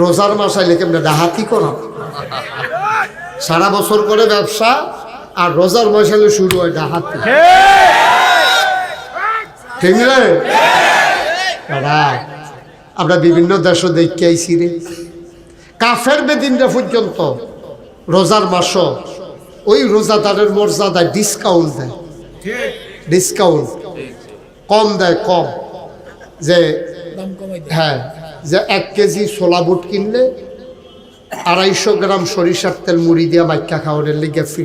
রোজার মাস আইলে কেমনে ডাহাতি করা সারা বছর করে ব্যবসা আর রোজার মাস আইলে শুরু হয় ডাহাতি আমরা বিভিন্ন দেশ দেখতে আইছি রে। কাফের বেদিনটা পর্যন্ত রোজার মাস ওই রোজাদারের মর্যাদায় ডিসকাউন্ট দেয়। ডিসকাউন্ট কম দেয়, কম। যে হ্যাঁ যে এক কেজি ছোলা বুট কিনলে আড়াইশো গ্রাম সরিষার তেল মুড়ি দিয়া মাইকা খাওয়ানোর লেগে ফ্রি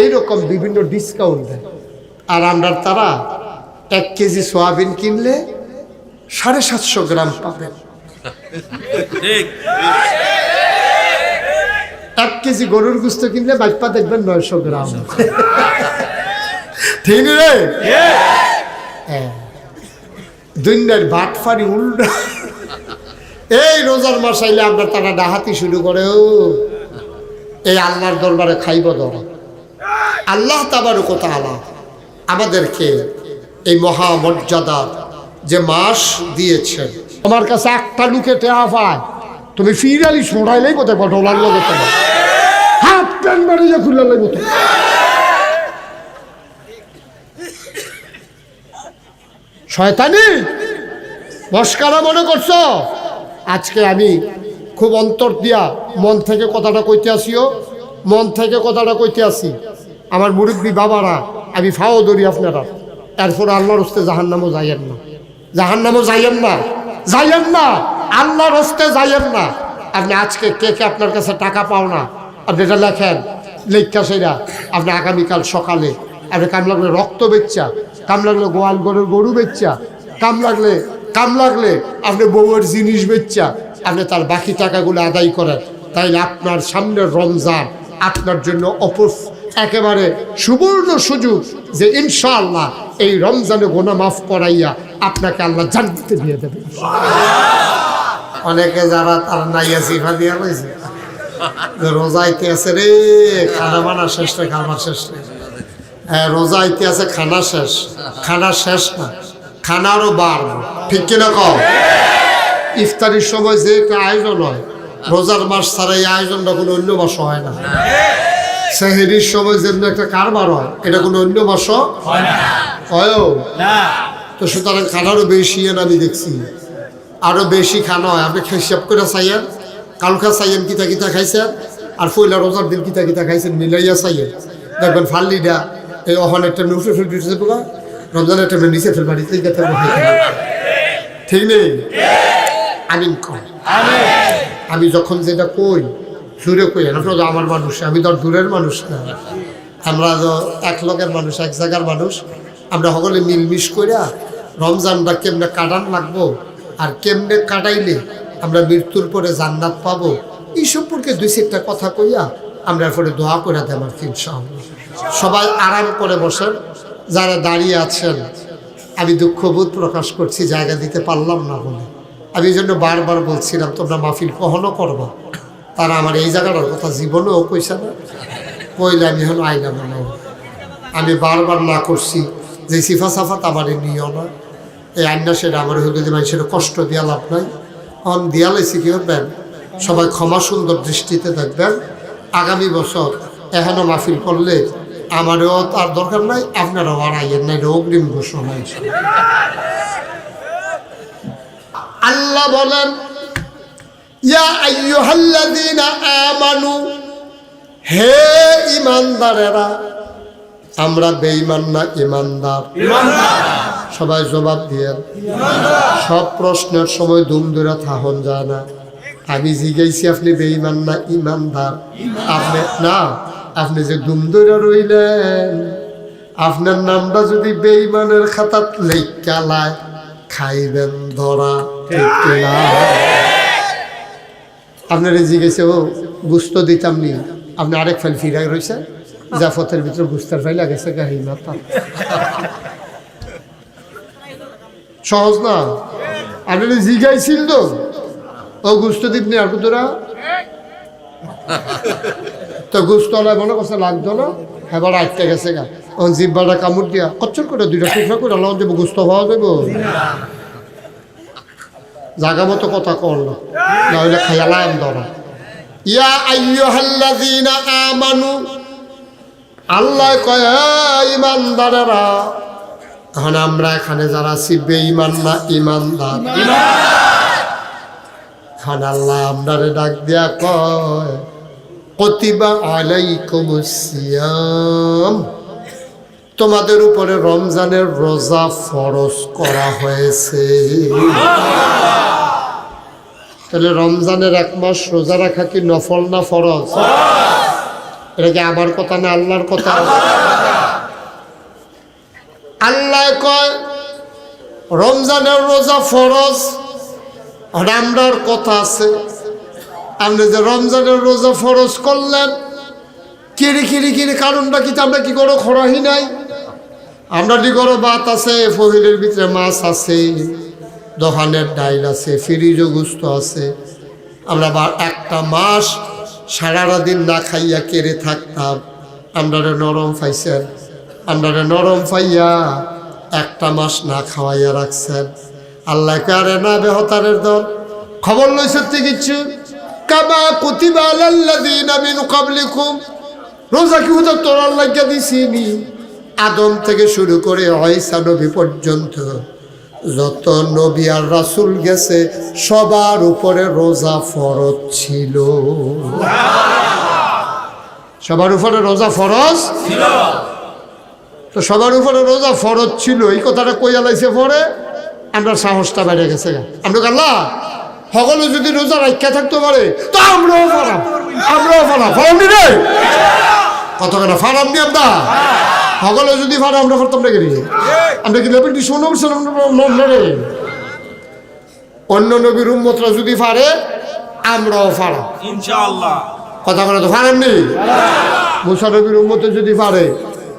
এইরকম বিভিন্ন ডিসকাউন্ট দেয়। আর আমরা তারা এক কেজি সোয়াবিন কিনলে সাড়ে সাতশো গ্রাম পাবেন। এক কেজি গরুর গুস্ত কিনলে বাজপা দেখবেন নয়শো গ্রাম। ঠিক রে। হ্যাঁ। দুনিয়ার বাটফারি উল্টা। এই রোজার মাস আমরা তারা ডাহাতি শুরু করে, ও। এই আল্লাহর দরবারে খাইব ধরা আল্লাহ তাবার কথা আলা আমাদেরকে এই মহা মহামর্যাদার যে মাস দিয়েছেন আমার কাছে একটা লুকে টেহা পায়, তুমি ফিরালি ছড়াইলেই বোধহয় ডলার লোক তোমার হাফ প্যান্ট মারিয়ে খুললে লাগবো শয়তানি! মস্কারা মনে করছ? আজকে আমি খুব অন্তর দিয়া মন থেকে কথাটা কইতে আসিও মন থেকে কথাটা কইতে আসি। আমার মুরব্বী বাবারা, আমি ফাও ধরি আপনারা। এরপর আল্লাহর হস্তে জাহান নামও যাইয়েন না। জাহান নামও যাইয়েন না। যাইয়েন না! আল্লাহর হস্তে যাইয়েন না। আপনি আজকে কে কে আপনার কাছে টাকা পাও না? আপনি এটা লেখেন। লেখা সেরা। আপনি আগামীকাল সকালে আপনি কাম লাগলে রক্ত বেচ্চা। কাম লাগলে গোয়াল গরুর গরু বেচ্চা কাম লাগলে কাম লাগলে আপনি বউয়ের জিনিস বেচ্চা আপনি তার বাকি টাকাগুলো আদায় করেন। তাইলে আপনার সামনের রমজান, আপনার জন্য অপর একেবারে সুবর্ণ সুযোগ যে ইনশাআল্লাহ এই রমজানে গোনা মাফ করাইয়া আপনাকে আল্লাহ জানতে দিয়ে দেবে। অনেকে যারা তার নাইয়া সিফা দিয়া রয়েছে যে রোজা আইতে আছে রে, খানা বানা শেষ রে খাবার শেষ রে। হ্যাঁ রোজা আইতে আছে খানা শেষ। খানা শেষ না খানারও বার ঠিক কিনা কও? ইফতারির সময় যে একটা আয়োজন হয় রোজার মাস ছাড়া এই আয়োজনটা কোনো অন্য মাস হয় না। সেহেরির সময় যেমন একটা কারবার হয় এটা কোনো অন্য মাসও হয়ও তো সুতরাং খানারও বেশি এর আমি দেখছি। আরও বেশি খানা হয়। আপনি হিসাব করে চাইয়েন। কালকা চাইয়েন কিতা কিতা খাইছেন? আর পয়লা রোজার দিন কিতা কিতা খাইছেন মিলাইয়া চাইয়েন। দেখবেন ফাল্লিটা এই অহন একটা নুসে ফেলতেছে পোকা রমজান একটা নিচে ফেলবা নিচে ঠিক নেই? কর আমি যখন যেটা কই জুড়ে কই আপনার আমার মানুষ, আমি তো দূরের মানুষ না। আমরা তো এক লোকের মানুষ, এক জায়গার মানুষ। আমরা সকলে মিলমিশ কইরা রমজানটা কেমনে কাটান লাগবো আর কেমনে কাটাইলে আমরা মৃত্যুর পরে জান্নাত পাবো, এই সম্পর্কে দুই চারটা কথা কইয়া আমরা এরপরে দোয়া করে দেব আর। সবাই আরাম করে বসেন। যারা দাঁড়িয়ে আছেন, আমি দুঃখবোধ প্রকাশ করছি, জায়গা দিতে পারলাম না বলে। আমি জন্য বারবার বলছিলাম, তোমরা মাহফিল কখনো করবা? তারা আমার এই জায়গাটার কথা জীবনেও কইছে না। কইলে আমি এখন আইলাম না আমি বারবার না করছি, যে সিফা সাফাত আমার নিও না। এই আইনা সেটা আমার হইলে যে মানুষের কষ্ট দিয়া লাভ নাই। এখন দিয়ালাইছি কি করবেন সবাই ক্ষমা সুন্দর দৃষ্টিতে দেখবেন। আগামী বছর এখনও মাহফিল করলে আমারও তার দরকার নাই আপনারাও আর আইয়ের নাই এটা অগ্রিম ঘোষণা। আল্লাহ বলেন ইয়া আইয়ুহাল্লাযীনা আমানু হে ইমানদারেরা আমরা বেঈমান না ইমানদার সবাই জবাব দিয়েন সব প্রশ্নের সময় দুম দূরে থাহন যায় না। আমি জিজ্ঞাসি আপনি বেঈমান না ইমানদার আপনি না। আপনি যে দুম দূরে রইলেন, আপনার নামটা যদি বেঈমানের খাতাত লেখালায় খাইবেন ধরা আপনার জিজ্ঞেসে ও গুস্ত দিতাম নি আপনি আরেক ফাইল ফিরাই রয়েছে জাফতের ভিতরে গুস্তার ফাইল গেছে গাহি মাথা সহজ না? আপনি জিগাইছিল তো, ও গুস্ত দিবনি আর কুতরা তো গুস্ত হলাই মনে করছে লাগতো না। এবার আটকে গেছে গা। ও জিব্বাটা কামড় দিয়া। কচ্ছর করে দুইটা টুকরা করে আল্লাহ দেবো গুস্ত হওয়া দেবো জাগা মতো কথা করল না। হইলে খাইয়ালাম ধরা ইয়া আইয়ুহাল্লাযীনা আমানু। আল্লাহ কয় "এই ইমানদারেরা এখন আমরা এখানে যারা আছি বেঈমান না ইমানদার! এখন আল্লাহ আপনারে ডাক দিয়া কয় কতিবা তোমাদের উপরে রমজানের রোজা ফরজ করা হয়েছে। তাহলে রমজানের এক মাস রোজা রাখা কি নফল না ফরজ? এটা কি আমার কথা না আল্লাহর কথা? আল্লাহ কয়, রমজানের রোজা ফরজ, আর আমরার কথা আছে। আপনি যে রমজানের রোজা ফরজ করলেন, কিরি কিরি কিরি কারণটা কি? আমরা কি করো খরাহি নাই? আমরা কি করো ভাত আছে? ফহিলের ভিতরে মাছ আছে দোকানের ডাইল আছে ফ্রিজ গুস্ত আছে। আমরা বা একটা মাস সারাটা দিন না খাইয়া কেড়ে থাকতাম। আমরা নরম পাইছেন আমরা নরম পাইয়া একটা মাস না খাওয়াইয়া রাখছেন। আল্লাহ কারে না বেহতারের দল, খবর লইছে তো কাবা কুতিবা আলাল্লাযীনা মিন কাবলিকুম রোজা কি তোরার লাগিয়া দিছিনি আদম থেকে শুরু করে হয়সা নবী পর্যন্ত যত নবী আর রাসূল গেছে, সবার উপরে রোজা ফরজ ছিল। সবার উপরে রোজা ফরজ তো সবার উপরে রোজা ফরজ ছিল, এই কথাটা কইয়া লাইছে পরে? আমরা সাহসটা বেড়ে গেছে। আমরা কাল্লা সকলে যদি রোজা রাখা থাকতে পারে তো আমরাও ফারাম আমরাও ফারাম ফারাম নি রে? কত কেন ফারাম নি আমরা? সকলে যদি ফারা আমরা ফারতাম রে গেলি আমরা কি লেবেন শোনো রে? অন্য নবীর উম্মতরা যদি ফারে আমরাও ফারাম ইনশাআল্লাহ। কথা বলে তো ফারেন নি? মুসা নবীর উম্মতে যদি পারে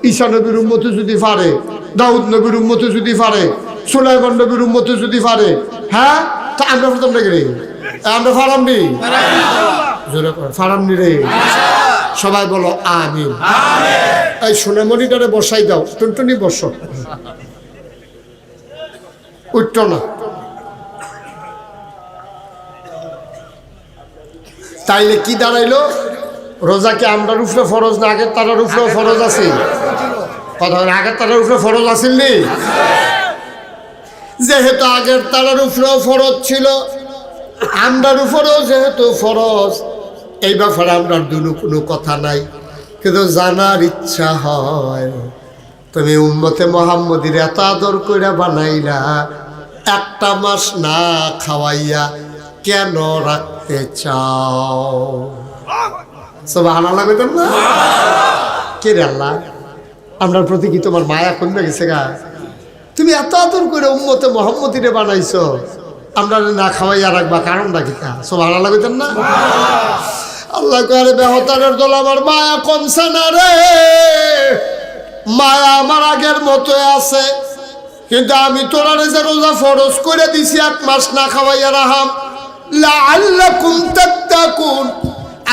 ঈশা নবীর উম্মতে যদি পারে দাউদ নবীর উম্মতে যদি পারে সুলাইমান নবীর উম্মতে যদি পারে হ্যাঁ? আমরা প্রথম রে? আমরা ফারাম নি? জোরে করে ফারাম রে? সবাই বলো, আমিন। এই সোনামণিটারে বসাই দাও, টুনটুনি বস। উঠত না। তাইলে কি দাঁড়াইলো? রোজা কি আমরার উপরে ফরজ না আগের তারার উপরেও ফরজ আছে? কথা আগের তারার উপরে ফরজ আসেন নি? যেহেতু আগের তারার উপরেও ফরজ ছিল আমরার উপরেও যেহেতু ফরজ এই ব্যাপারে আমরার দুনো কোনো কথা নাই। কিন্তু জানার ইচ্ছা হয় তুমি উম্মতে মোহাম্মদির এত আদর করে বানাইলা একটা মাস না খাওয়াইয়া কেন রাখতে চাও? সব আনা লাগবে না? কে রে আল্লাহ আমরার প্রতি কি তোমার মায়া কমে গেছে গা? তুমি এত আদর করে উম্মতে মোহাম্মদিরে বানাইছো, আমরা না খাওয়াইয়া রাখবা, কারণটা কি তা সব আনা লাগবে না? আল্লাহ করে বেহতারের দল আমার মায়া কমছে না রে। মায়া আমার আগের মতো আছে, কিন্তু আমি তোরা যে রোজা ফরজ করে দিছি, এক মাস না খাওয়াইয়া রাহাম।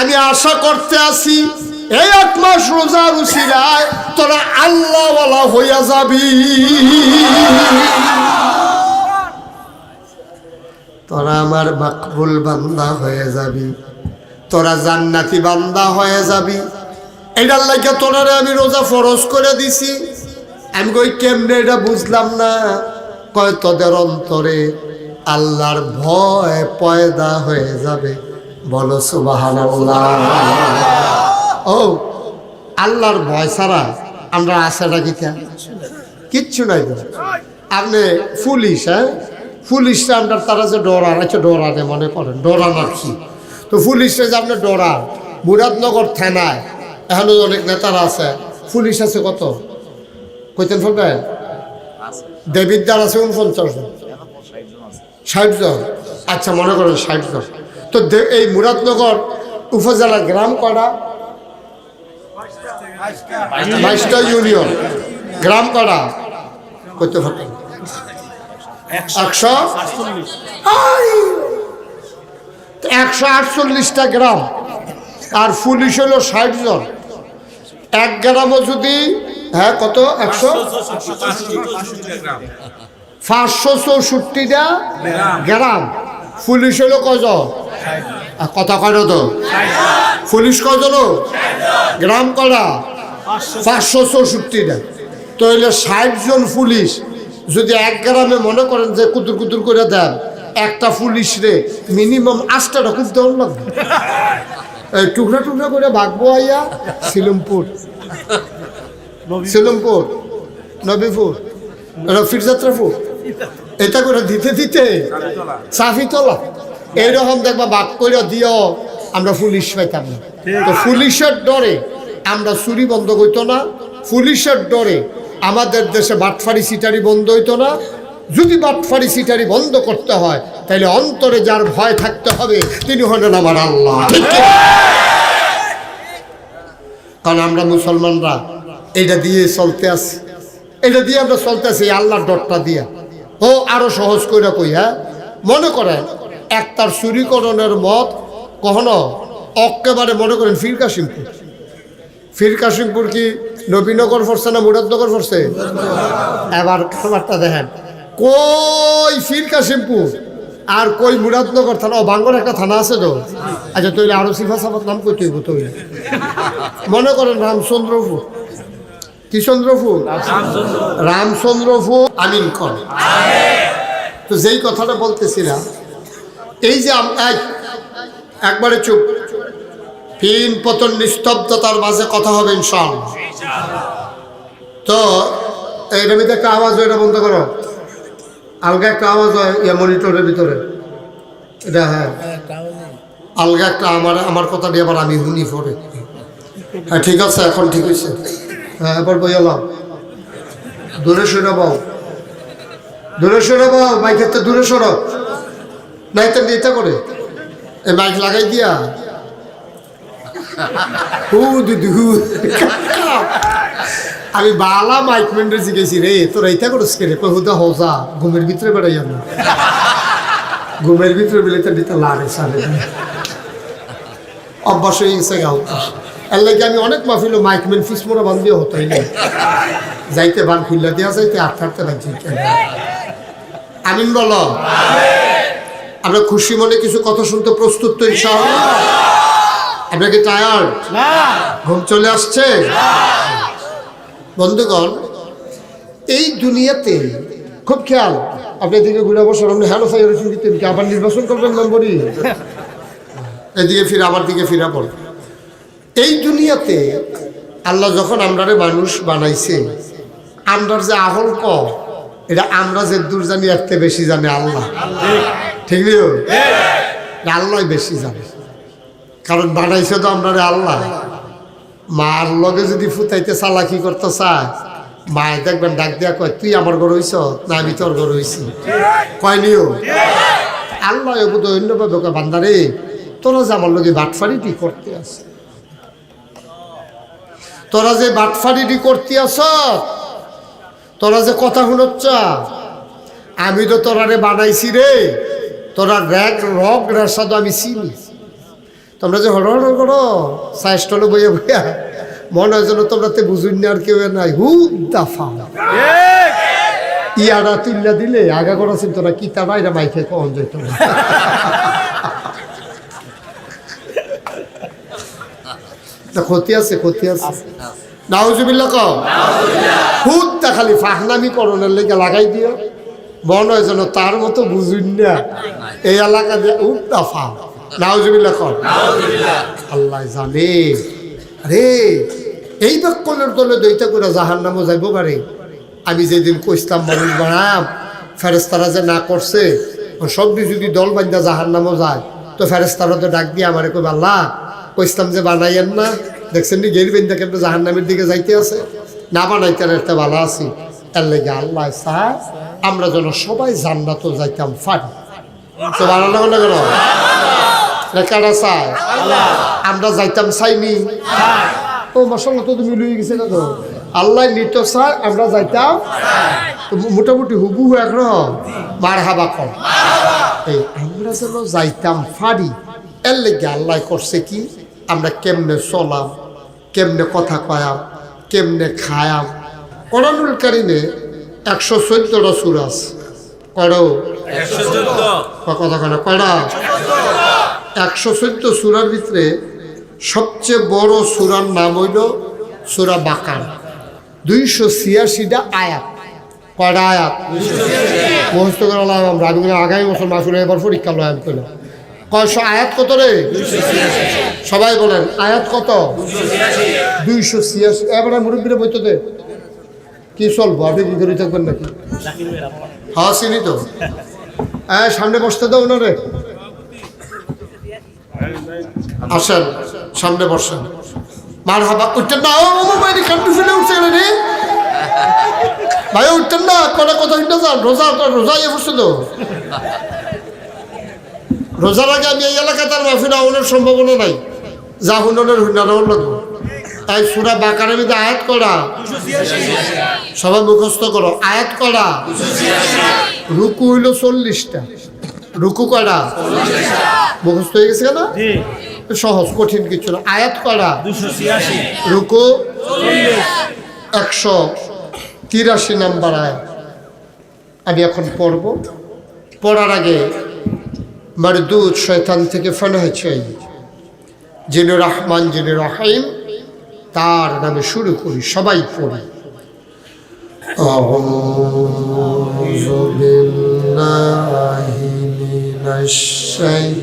আমি আশা করতে আছি এই এক মাস রোজা রুসিলায় তোরা আল্লাহওয়ালা হইয়া যাবি। তোরা আমার মাকবুল বান্দা হয়ে যাবি। তোরা জান্নাতি বান্দা হয়ে যাবি। এটার লাগে তোরারে আমি রোজা ফরজ করে দিছি। আমি কই, কেমনে এটা বুঝলাম না? কয়, তোদের অন্তরে আল্লাহর ভয় পয়দা হয়ে যাবে। বলো সুবাহান ও, আল্লাহর ভয় ছাড়া আমরা আশাটা কিতা কিচ্ছু নাই আপনি পুলিশ হ্যাঁ? পুলিশটা আপনার তারা যে ডরান আছে ডরানে মনে করেন ডরান আর কি? তো পুলিশে যে আপনি ডরান মুরাদনগর থানায়, এখনও অনেক নেতারা আছে, পুলিশ আছে কত? কইতেন ফেলবেন দেবিদ্যার আছে উনপঞ্চাশ জন। ষাট জন। আচ্ছা মনে করেন ষাট জন। তো এই মুরাদনগর উপজেলা গ্রাম কটা বাইশটা ইউনিয়ন, গ্রাম কটা করতে পারতেন। একশো? একশো আটচল্লিশটা গ্রাম, আর পুলিশ হলো ষাট জন। এক গ্রামও যদি হ্যাঁ কত? একশো? পাঁচশো চৌষট্টিটা গ্রাম। পুলিশ হলো কজন? কথা কয় তো? পুলিশ কজন গ্রাম করা পাঁচশো চৌষট্টিটা। তো হইলে ষাট জন পুলিশ যদি এক গ্রামে মনে করেন যে কুতুর কুতুর করে দেন, একটা পুলিশ রে মিনিমাম আটটা খুব দেওয়ার লাগবে। টুকরা টুকরা করে ভাগবো আইয়া সিলমপুর। সিলমপুর, নবীপুর ফিরযাত্রাপুর এটা করে দিতে দিতে সাফি তোলা এইরকম দেখবা বাক করে দিও আমরা পুলিশ পাইতাম না। তো পুলিশের ডরে আমরা চুরি বন্ধ করতো না পুলিশের ডরে আমাদের দেশে বাটফারি সিটারি বন্ধ হইতো না। যদি বাটফারি সিটারি বন্ধ করতে হয় তাহলে অন্তরে যার ভয় থাকতে হবে তিনি হলেন আমার আল্লাহ। কারণ আমরা মুসলমানরা এটা দিয়ে চলতে আছি। এটা দিয়ে আমরা চলতে আছি আল্লাহর ডরটা দিয়া। ও আরও সহজ করে কই হ্যাঁ? মনে করেন একটার চুরিকরণের মত কখনো একেবারে মনে করেন ফির কাশিমপুর ফির কাশিমপুর কি নবীনগর পড়ছে না মুরাদনগর পড়ছে এবার খাবারটা দেখেন। কই ফির কাশিমপুর আর কই মুরাদনগর থানা? ও, বাঙ্গর একটা থানা আছে তো। আচ্ছা তৈলে আরও সিফা সাফাত নাম কই তৈব তৈলে। মনে করেন রামচন্দ্রপুর। কি চন্দ্রপুর? রামচন্দ্রপুর। আমিন কর তো যেই কথাটা বলতেছিলাম এই যে এক- একবারে চুপ। পিন পতন, নিস্তব্ধতার মাঝে কথা হবে ইনশাআল্লাহ। তো এটার ভিতরে একটা আওয়াজ হয়, এটা বন্ধ করো। আলগা একটা আওয়াজ হয়, ইয়া মনিটরের ভিতরে। এটা হ্যাঁ। আলগা একটা আমার আমার কথা দিয়ে আবার আমি শুনি পরে। হ্যাঁ ঠিক আছে, এখন ঠিক হয়েছে। হ্যাঁ এবার বই এলাম দূরে সরে বাও দূরে সরে বাও মাইকের তো দূরে সরো। নাই তো নিতে করে। এই মাইক লাগাই দিয়া। হু দিদি হু। আমি বালা মাইক মেন্ডে জিগেছি রে, তোর এইটা করিস কে রে? হুদা, হজা, ঘুমের ভিতরে বেড়াই আমি ঘুমের ভিতরে বেলে তো দিতে লাগে সারে অভ্যাস হয়ে গেছে গাও এর লাগে আমি অনেক মাফিল মাইকম্যান ফিস মোড়া বান্ধিও হতাই না যাইতে বান খুললা দেওয়া যাইতে আট থাকতে লাগছে। আমিন বলো আমরা খুশি মনে কিছু কথা শুনতে প্রস্তুত তো আপনাকে টায়ার্ড ঘুম চলে আসছে? বন্ধুগণ এই দুনিয়াতে খুব খেয়াল আপনি এদিকে ঘুরে বসেন আপনি হ্যালো কি কি আবার নির্বাচন করবেন নম্বরই এদিকে ফিরে আমার দিকে ফিরা পড়ে এই দুনিয়াতে আল্লাহ যখন আমরারে মানুষ বানাইছে আমরার যে আহল ক এটা আমরা যে দূর জানি এর বেশি জানে আল্লাহ। ঠিক আল্লাহ বেশি জানে। কারণ বানাইছে তো আমরা আল্লাহ। মার লগে যদি ফুটাইতে চালাকি করতে চায় মায় দেখবেন ডাক দিয়া কয় তুই আমার ঘর হইছ না আমি তোর ঘর হইছি? কয় নিও। আল্লাহ বোধ অন্যভাবে কয় বান্দারে তোরা যে আমার লগে বাটফারিটি করতে আছে তোরা যে বাটফারিটি করতে আস তোরা যে কথা শুনোচ্ছ আমি তো তোরারে বানাইছি রে তোরা র্যাগ রগ রেসাদ আমি চিনি। তোমরা যে হর হর করো সাইস্টলে বইয়া বইয়া মনে হয় যেন তোমরা তে বুঝুন না আর কেউ নাই। হু দাফা ইয়ারা তুল্লা দিলে আগা করেছেন তোরা কি তা বাইরে মাইকে কখন যেত না ক্ষতি আছে ক্ষতি আছে। নাউজুবিল্লা কও। হুদ তা খালি ফাহনামি করণের লেগে লাগাই দিও। মনে হয় যেন তার মতো বুঝুন না। এই এলাকা দিয়ে উপ দাফা নাউজুবিল্লা কর আল্লাহ জানে। আরে, এই বাক্যলের দলে দইটা করে জাহার নামও যাইব পারে। আমি যেদিন কইসলাম, মানুষ বানাম ফেরেস্তারা যে না করছে সব যদি দল বান্ধা জাহার নামও যায়, তো ফেরেস্তারা তো ডাক দিয়ে আমারে কই আল্লাহ, কইসলাম যে বানাইয়েন না। দেখছেন নি গেরি বেন্দা কেন জাহার নামের দিকে যাইতে আছে। না বানাইতে একটা ভালো আছি। এর লেগে আল্লাহ আমরা যেন সবাই জান্নাত যাইতাম ফারি তো বানানো না কেন আমরা যাইতাম চাইনি ও মশলা তো তুমি লুই গেছে না তো? আল্লাহ নিত চায়, আমরা যাইতাম মোটামুটি হুবু একরকম মার হাবা কম। এই আমরা যেন যাইতাম ফাড়ি এর লেগে আল্লাহ করছে কি? আমরা কেমনে চলাম, কেমনে কথা কয়াম, কেমনে খায়াম কোরআনুল কারিমে একশো চোদ্দটা একশো চোদ্দ। কথা কেন কয়টা? একশো চোদ্দ সুরার ভিতরে সবচেয়ে বড় সুরার নাম হইল সুরা বাকার। দুইশো ছিয়াশিটা আয়াত। কয়টা আয়াত? মুখস্থ করে আমরা আমি আগামী বছর মাসুল এবার পরীক্ষা লয় আমি করলাম কয়শো আয়াত কত রে? সবাই বলেন আয়াত কত? দুইশো ছিয়াশি। এবারে মুরব্বীরা বইতে কি চলবো? আপনি কি করে থাকবেন নাকি? হ্যাঁ চিনি তো। হ্যাঁ সামনে বসতে দাও ওনারে আসেন, সামনে বসেন। মার হাবা উঠতেন না ভাই কান্টু ফেলে উঠছে রে ভাই উঠতেন না, কটা কথা শুনতে যান রোজা রোজা ইয়ে বসছে তো। রোজার আগে আমি এই এলাকায় তার মাফি না হওয়ার সম্ভাবনা নাই। যা হুননের হুনার লাগবো তাই সুরা বাকারের মধ্যে আয়াত করা। সবাই মুখস্থ করো আয়াত করা। রুকু হইল চল্লিশটা। রুকু করা মুখস্থ হয়ে গেছে না? সহজ কঠিন কিছু না। আয়াত করা। রুকু। একশো তিরাশি নাম্বার আয়াত। আমি এখন পড়ব। পড়ার আগে মারদুদ শয়তান থেকে ফানাহ চাই। যিনি রহমান যিনি রহিম তার নামে শুরু করি সবাই পড়ি أعوذ بالله من الشيطان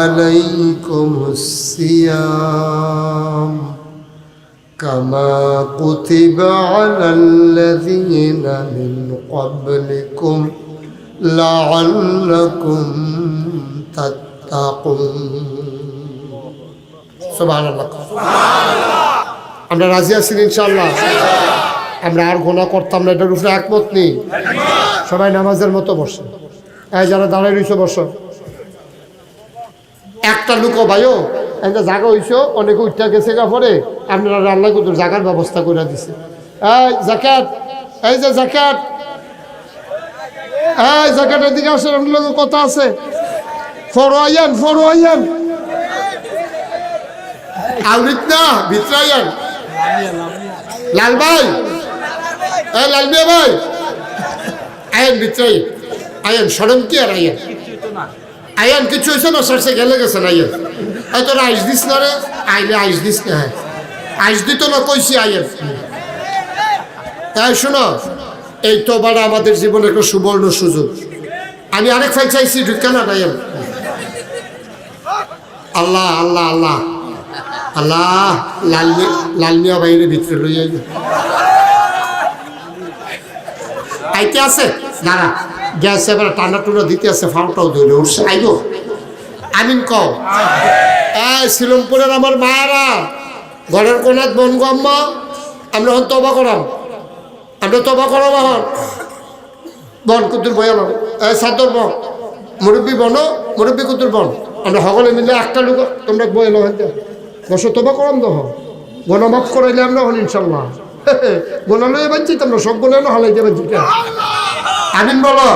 عليكم الصيام كما كتب على الذين من قبلكم لعلكم تتقون سبحان الله আমরা রাজি আছি ইনশাল্লাহ আমরা আর গোনা করতাম না এটার উপরে একমত নেই সবাই নামাজের মতো বসে এই যারা দাঁড়ায় রয়েছে বসো একটা লুকো ভাইও একটা জায়গা হইছো, অনেকে উঠতে গেছে গা পরে, আপনারা রান্না করতে জায়গার ব্যবস্থা করে দিছে। এই জ্যাকেট এই যে জ্যাকেট এই জ্যাকেটের দিকে আসেন, আপনার কথা আছে। ফরো আইয়ান ফরো আইয়ান আউরিত না ভিতরে আইয়ান লাল ভাই। এ লাল ভাই। আয়েন ভিতরে আয়েন, সরম কি আর আয়েন? আয়ান কিছু হয়েছে না সরষে গেলে গেছে না আয়ান এই তোর দিস না রে আইলে আইস দিস না হ্যাঁ আইস দিত না কইছি আয়ান তাই শোনো এই তো বাড়া আমাদের জীবনে একটা সুবর্ণ সুযোগ আমি আরেক ফাইল চাইছি ঢুকে না আয়ান আল্লাহ আল্লাহ আল্লাহ আল্লাহ লাল লাল মিয়া বাইরে ভিতরে লইয়া আইতে আছে দাঁড়া গ্যাস এবার টান্ডা টুন্ডা দিতে আছে ফাউটাও ধরে উঠছে। আইব আমিন কও। এই শিলংপুরের আমার মায়েরা, ঘরের কোনাত বন আম্মা, আমরা হন তবা করাম। আমরা তবা করাম এখন। বন কুতুর বয়াল এই সাদর বন, মুরব্বী বন, মুরব্বী কুতুর বন। আমরা সকলে মিলে একটা লোক, তোমরা বয়াল হেন বসো তবা করাম তো গোনা মাফ করাইলে আমরা হন ইনশাল্লাহ গোনা লয়ে তোমরা সব গোনা হালাই দিয়ে বাঞ্ছি আমিন বলো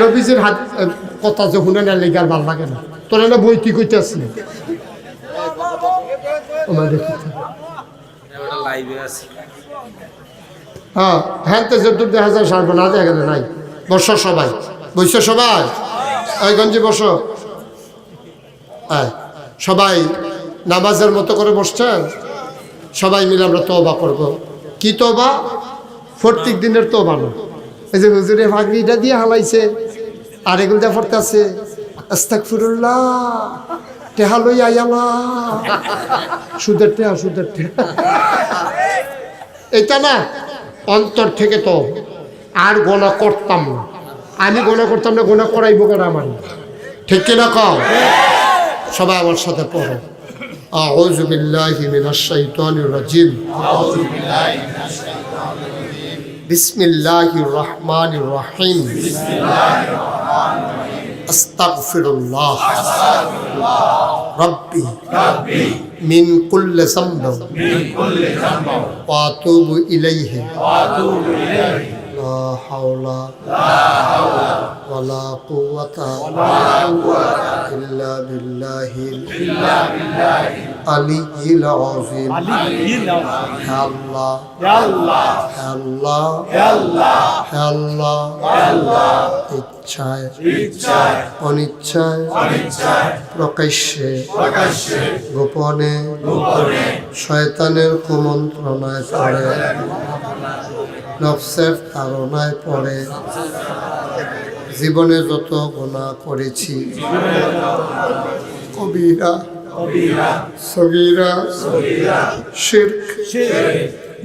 নবীজির হাত কথা যে শুনে না লেগে আর ভালো লাগে না। তোর না বই কি কইতে আসলি হ্যাঁ হ্যাঁ তো যদ্দূর দেখা যায় সারব না দেখা যায় নাই। বসো সবাই। বসছো সবাই? এই গঞ্জি বসো। হ্যাঁ সবাই নামাজের মতো করে বসছেন? সবাই মিলে আমরা তো তবা করব। কি তো তবা প্রত্যেক দিনের তবা না। এই যে হুজুরে ভাগরিটা দিয়ে হালাইছে আর এগুলো যা পড়তে আছে আস্তাক ফিরুল্লাহ টেহা লই আয়ালা সুদের টেহা সুদের টেহা এটা না অন্তর থেকে তো আর গোনা করতাম না আমি গোনা করতাম না গোনা করাইবো কেন আমার ঠিক কিনা কও সবাই আমার সাথে পড়ো أعوذ بالله من الشيطان الرجيم بسم الله الرحمن الرحيم. بسم الله الرحمن الرحيم أستغفر الله. أستغفر الله ربي ربي. من كل ذنب. من كل ذنب. وأتوب إليه. وأتوب إليه. যামব ওয়া আতুবু ইলাইহি লা হাওলা ওয়ালা কুওয়াতা ইল্লা বিল্লাহিল আলিয়্যিল আযীম হে আল্লাহ হে আল্লাহ হে আল্লাহ ইচ্ছায় অনিচ্ছায় প্রকাশ্যে গোপনে শয়তানের কুমন্ত্রণায় পড়ে নফসের তাড়নায় পড়ে। জীবনে যত গোনা করেছি। কবিরা সগীরা শির্ক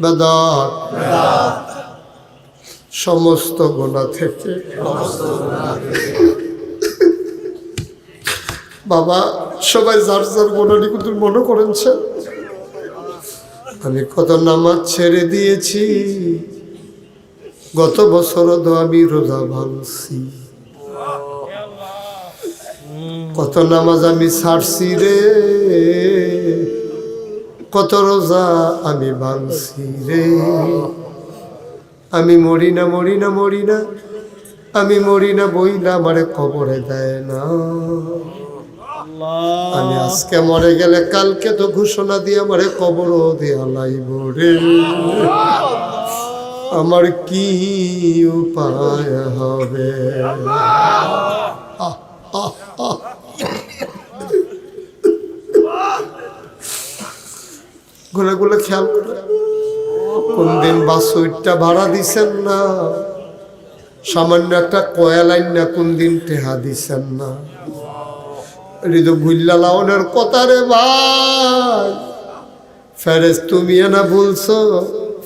বেদাত সমস্ত গোনা থেকে। বাবা সবাই যার যার গোনাটি কিন্তু মনে করেছেন আমি কত নামাজ ছেড়ে দিয়েছি। গত বছর তো আমি রোজা ভাঙছি কত নামাজ আমি ছাড়ছি রে, কত রোজা আমি ভাঙছি রে। আমি মরি না মরি না মরি না, আমি মরি না বই না আমারে কবরে দেয় না। আমি আজকে মরে গেলে কালকে তো ঘোষণা দিয়ে আমারে কবরও দেয়া লাইব রে। আমার কি উপায় হবে? আহ, আহ, আহ। গুলো গুলো খেয়াল করে। কোন দিন বাসুইটটা ভাড়া দিছেন না? সামান্য একটা কয়া লাইন না কোন দিন টেহা দিছেন না? হৃদ ভুল্লা লাউনের কথা রে ভাই। ফেরেস তুমি না ভুলছো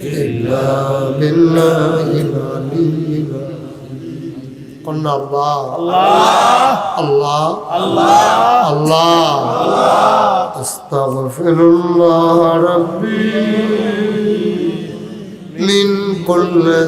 আলিয়্যিল আযীম আল্লাহ। আল্লাহ। আল্লাহ। আস্তাগফিরুল্লাহ রাব্বি মিন কুল্লি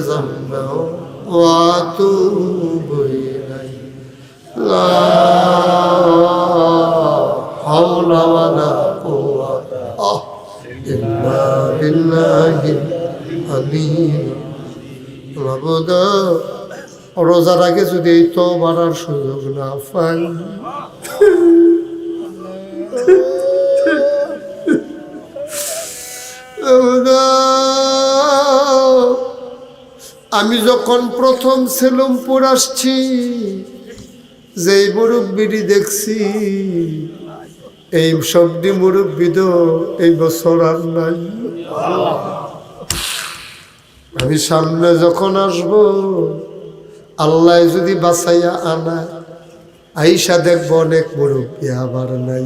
রোজার আগে যদি এই তো বাড়ার সুযোগ না পাই। আমি যখন প্রথম সেলমপুর আসছি, যেই মুরব্বিটি দেখছি, এই সবটি মুরব্বী তো এই বছর আর নাই। আমি সামনে যখন আসব আল্লাহ যদি বাঁচাইয়া আনা আইসা দেখব অনেক মুরব্বী আবার নাই।